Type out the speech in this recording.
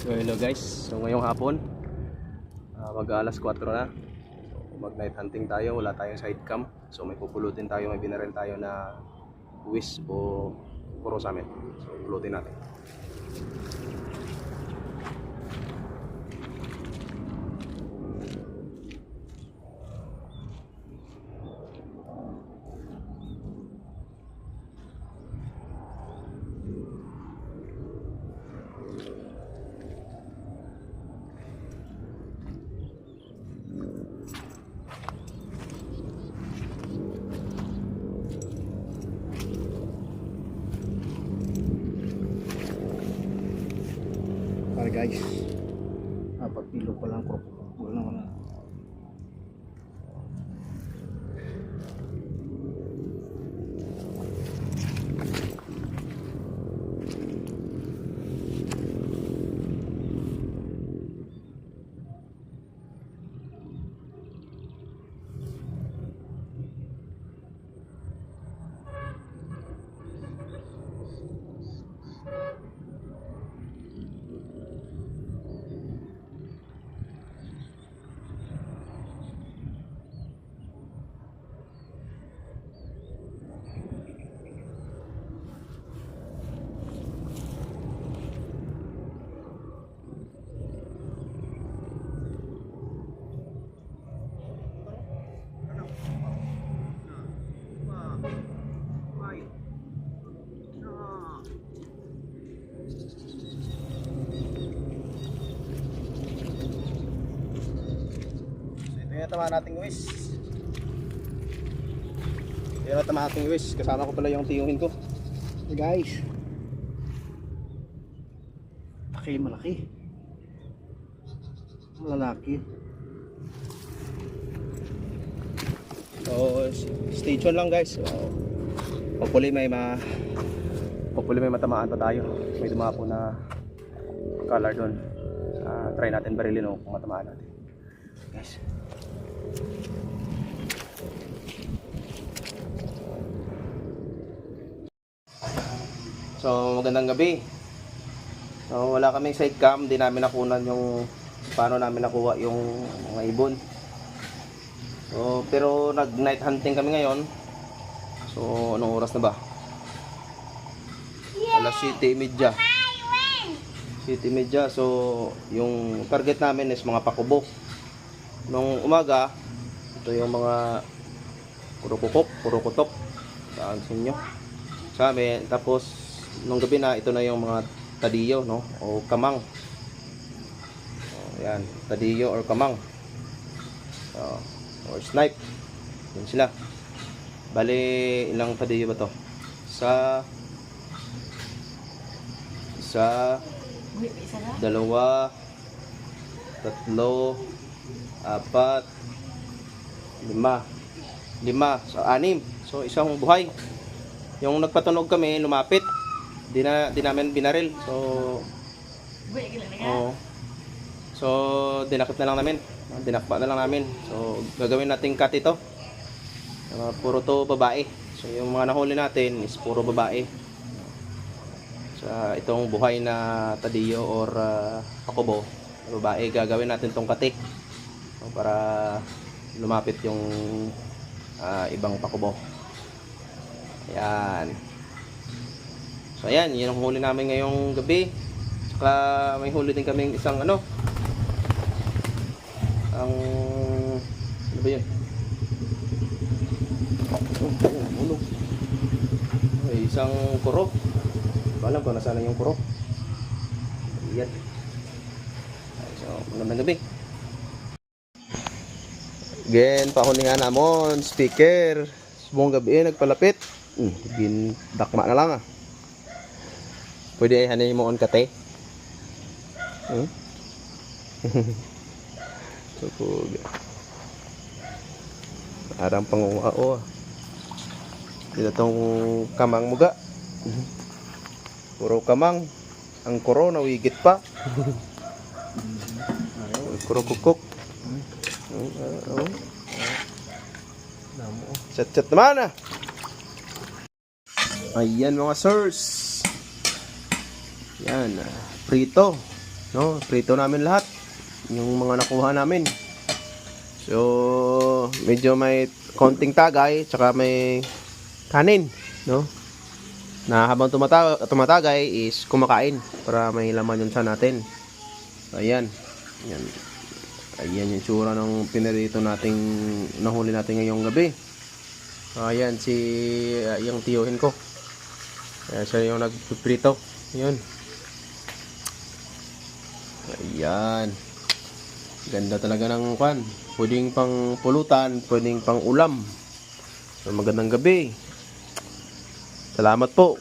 So hello guys, so ngayong hapon uh, mag alas 4 na. So, mag night hunting tayo, wala tayong side cam. So may pupulutin tayo, may binaril tayo na buwis o puro sa amin. So pulutin natin Para guys. Apat kilo pa lang crop. Wala na. Ito yung tama nating wish ito yung tama nating wish kasama ko pala yung tiyungin ko Guys. Malaki, malaki. Lalaki. So, stay tuned lang guys. So, hopefully may ma hopefully may matamaan pa tayo. May dumapo na color doon. Ah, try natin barilin o kung matamaan natin. Guys. So, magandang gabi. So, wala kaming side cam, di namin nakunan yung paano namin nakuha yung mga ibon. So, pero nag night hunting kami ngayon. So, anong oras na ba? Alas 7.30. 7.30. So, yung target namin is mga pakubo. Nung umaga, ito yung mga kurukukok, kurukutok. Saan sa inyo? Sa amin. Tapos, nung gabi na, ito na yung mga tadiyo, no? O kamang. So, yan. Tadiyo or kamang. So, or snipe. Yun sila. Bali, ilang tadiyo ba to? Sa isa, dalawa, tatlo, apat, lima. Lima. So, anim. So, isang buhay. Yung nagpatunog kami, lumapit. Di, na, di namin binaril. So, Oo. So, dinakip na lang namin. Dinakpa na lang namin. So, gagawin nating cut ito. Uh, puro to babae. So, yung mga nahuli natin is puro babae. Sa itong buhay na tadiyo or uh, pakubo, babae, gagawin natin tong kati. So, para lumapit yung ah, ibang pakubo. Ayan. So, ayan. Yun ang huli namin ngayong gabi. Saka may huli din kaming isang ano. Ang ano ba yun? Oh, oh, ulo. May isang kuro. Hindi ko alam kung nasaan na yung kuro. Ayan. Ay, So, magandang gabi. Again, pahuningan namon, speaker. Sumong gabi eh, nagpalapit. Hmm, dakma na lang ah. Pwede ay hanin mo on kate. Hmm? Supog. Arang pangungao ah. Dito tong kamang muga. Puro kamang. Ang kuro nawigit pa. Kuro kukuk. Oh. Chat-chat naman ah. Ayan mga sirs. Yan. ah, Prito. No, prito namin lahat. Yung mga nakuha namin. So, medyo may konting tagay, tsaka may kanin, no? Na habang tumata tumatagay is kumakain para may laman yun sa natin. Ayan. Ayan. Ayan yung tsura ng pinarito nating nahuli natin ngayong gabi. Ayan si uh, yung tiyuhin ko. Ayan siya yung nagpiprito. Yun. Ayan. Ganda talaga ng kwan. Pwedeng pang pulutan, pwedeng pang ulam. So, magandang gabi. Salamat po.